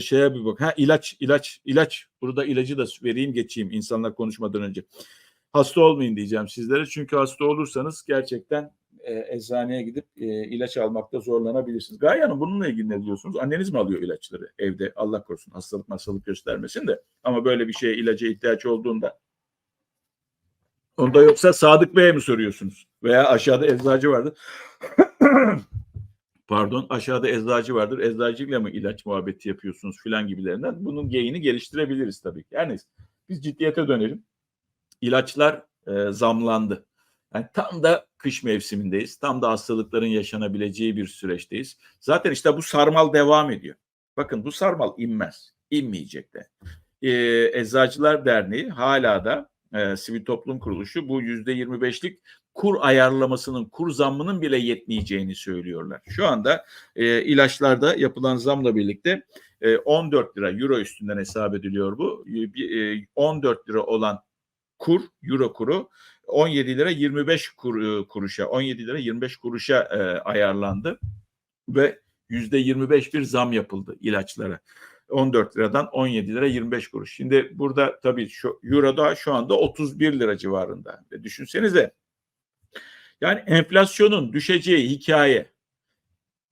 şeye bir bak. Ha ilaç, ilaç, ilaç. Burada ilacı da vereyim geçeyim insanlar konuşmadan önce. Hasta olmayın diyeceğim sizlere. Çünkü hasta olursanız gerçekten e, eczaneye gidip e, ilaç almakta zorlanabilirsiniz. Gaye Hanım bununla ilgili ne diyorsunuz? Anneniz mi alıyor ilaçları evde? Allah korusun hastalık hastalık göstermesin de. Ama böyle bir şeye ilaca ihtiyaç olduğunda Onda yoksa Sadık Bey'e mi soruyorsunuz? Veya aşağıda eczacı vardır. Pardon aşağıda eczacı vardır. Eczacıyla mı ilaç muhabbeti yapıyorsunuz filan gibilerinden. Bunun geyini geliştirebiliriz tabii ki. Yani biz ciddiyete dönelim. İlaçlar e, zamlandı. Yani tam da kış mevsimindeyiz. Tam da hastalıkların yaşanabileceği bir süreçteyiz. Zaten işte bu sarmal devam ediyor. Bakın bu sarmal inmez. İnmeyecek de. E, Eczacılar Derneği hala da e, sivil toplum kuruluşu bu yüzde 25'lik kur ayarlamasının, kur zammının bile yetmeyeceğini söylüyorlar. Şu anda e, ilaçlarda yapılan zamla birlikte e, 14 lira euro üstünden hesap ediliyor bu. E, 14 lira olan kur, euro kuru 17 lira 25 kur, e, kuruşa, 17 lira 25 kuruşa e, ayarlandı ve yüzde 25 bir zam yapıldı ilaçlara. 14 liradan 17 lira 25 kuruş. Şimdi burada tabii şu Euro'da şu anda 31 lira civarında. E düşünsenize yani enflasyonun düşeceği hikaye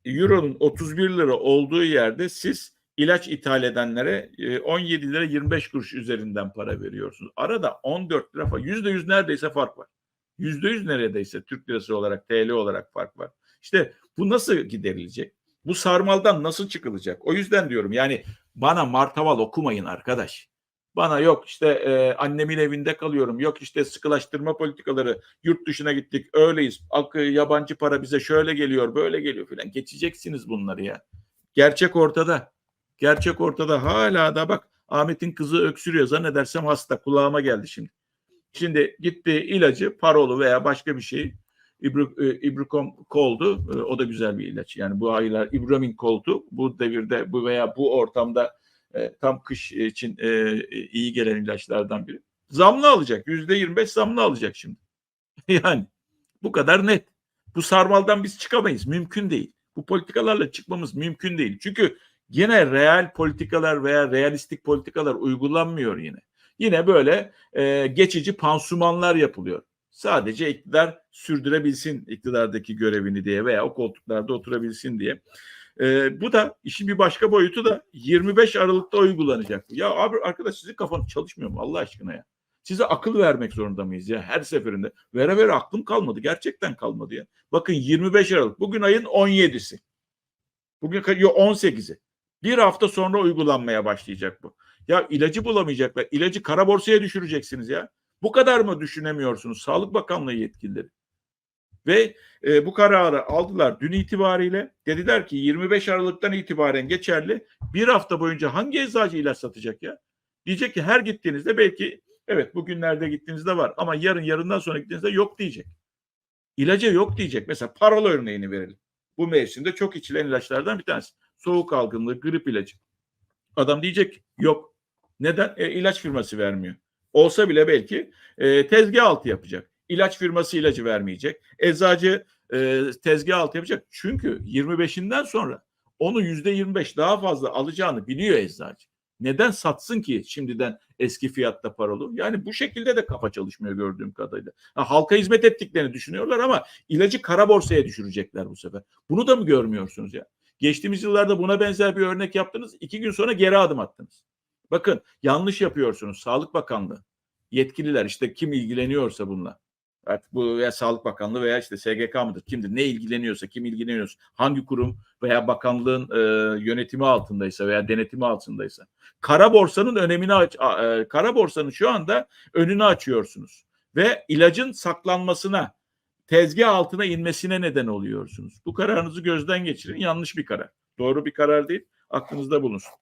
Euro'nun 31 lira olduğu yerde siz ilaç ithal edenlere 17 e, lira 25 kuruş üzerinden para veriyorsunuz. Arada 14 lira falan %100 neredeyse fark var. %100 neredeyse Türk lirası olarak TL olarak fark var. İşte bu nasıl giderilecek? Bu sarmaldan nasıl çıkılacak? O yüzden diyorum yani bana martaval okumayın arkadaş. Bana yok işte e, annemin evinde kalıyorum. Yok işte sıkılaştırma politikaları. Yurt dışına gittik. Öyleyiz. Akı, yabancı para bize şöyle geliyor, böyle geliyor filan. Geçeceksiniz bunları ya. Gerçek ortada. Gerçek ortada. Hala da bak Ahmet'in kızı öksürüyor. Zannedersem hasta. Kulağıma geldi şimdi. Şimdi gitti ilacı parolu veya başka bir şey İbru, e, koldu. E, o da güzel bir ilaç. Yani bu aylar İbramin koldu. Bu devirde bu veya bu ortamda e, tam kış için iyi gelen ilaçlardan biri. Zamlı alacak. Yüzde yirmi beş zamlı alacak şimdi. yani bu kadar net. Bu sarmaldan biz çıkamayız. Mümkün değil. Bu politikalarla çıkmamız mümkün değil. Çünkü yine real politikalar veya realistik politikalar uygulanmıyor yine. Yine böyle e, geçici pansumanlar yapılıyor. Sadece iktidar sürdürebilsin iktidardaki görevini diye veya o koltuklarda oturabilsin diye. E, bu da işin bir başka boyutu da 25 Aralık'ta uygulanacak. Ya abi arkadaş sizin kafanız çalışmıyor mu Allah aşkına ya? Size akıl vermek zorunda mıyız ya her seferinde? Vere vere aklım kalmadı. Gerçekten kalmadı ya. Bakın 25 Aralık. Bugün ayın 17'si. Bugün 18'i. Bir hafta sonra uygulanmaya başlayacak bu. Ya ilacı bulamayacaklar. İlacı kara borsaya düşüreceksiniz ya. Bu kadar mı düşünemiyorsunuz Sağlık Bakanlığı yetkilileri? Ve e, bu kararı aldılar dün itibariyle. Dediler ki 25 Aralık'tan itibaren geçerli. Bir hafta boyunca hangi eczacı ilaç satacak ya? Diyecek ki her gittiğinizde belki evet bugünlerde gittiğinizde var ama yarın yarından sonra gittiğinizde yok diyecek. İlaca yok diyecek. Mesela paralı örneğini verelim. Bu mevsimde çok içilen ilaçlardan bir tanesi. Soğuk algınlığı, grip ilacı. Adam diyecek yok. Neden? E, ilaç firması vermiyor. Olsa bile belki e, tezgah altı yapacak. İlaç firması ilacı vermeyecek. Eczacı e, tezgah altı yapacak. Çünkü 25'inden sonra onu yüzde 25 daha fazla alacağını biliyor eczacı. Neden satsın ki şimdiden eski fiyatta paralı? Yani bu şekilde de kafa çalışmıyor gördüğüm kadarıyla. Ha, halka hizmet ettiklerini düşünüyorlar ama ilacı kara borsaya düşürecekler bu sefer. Bunu da mı görmüyorsunuz ya? Geçtiğimiz yıllarda buna benzer bir örnek yaptınız. iki gün sonra geri adım attınız. Bakın yanlış yapıyorsunuz. Sağlık Bakanlığı yetkililer işte kim ilgileniyorsa bununla. Artık bu ya Sağlık Bakanlığı veya işte SGK mıdır kimdir ne ilgileniyorsa kim ilgileniyorsa hangi kurum veya bakanlığın e, yönetimi altındaysa veya denetimi altındaysa kara borsanın önemini aç, e, kara borsanın şu anda önünü açıyorsunuz ve ilacın saklanmasına tezgah altına inmesine neden oluyorsunuz. Bu kararınızı gözden geçirin. Yanlış bir karar. Doğru bir karar değil. Aklınızda bulunsun.